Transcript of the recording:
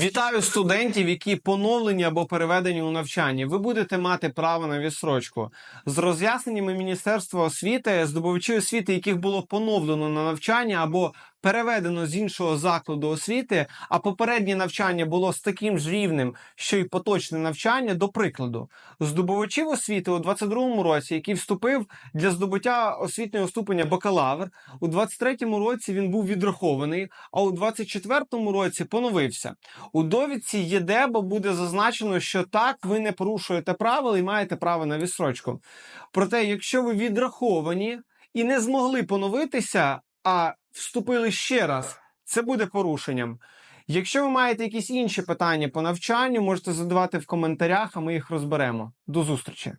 Вітаю студентів, які поновлені або переведені у навчанні. Ви будете мати право на відсрочку. З роз'ясненнями Міністерства освіти, здобувачі освіти, яких було поновлено на навчання або переведено з іншого закладу освіти, а попереднє навчання було з таким ж рівнем, що й поточне навчання. До прикладу, здобувачів освіти у 22-му році, який вступив для здобуття освітнього ступеня бакалавр, у 23-му році він був відрахований, а у 24-му році поновився. У довідці ЄДЕБО буде зазначено, що так ви не порушуєте правил і маєте право на відсрочку. Проте, якщо ви відраховані і не змогли поновитися, а вступили ще раз, це буде порушенням. Якщо ви маєте якісь інші питання по навчанню, можете задавати в коментарях, а ми їх розберемо. До зустрічі!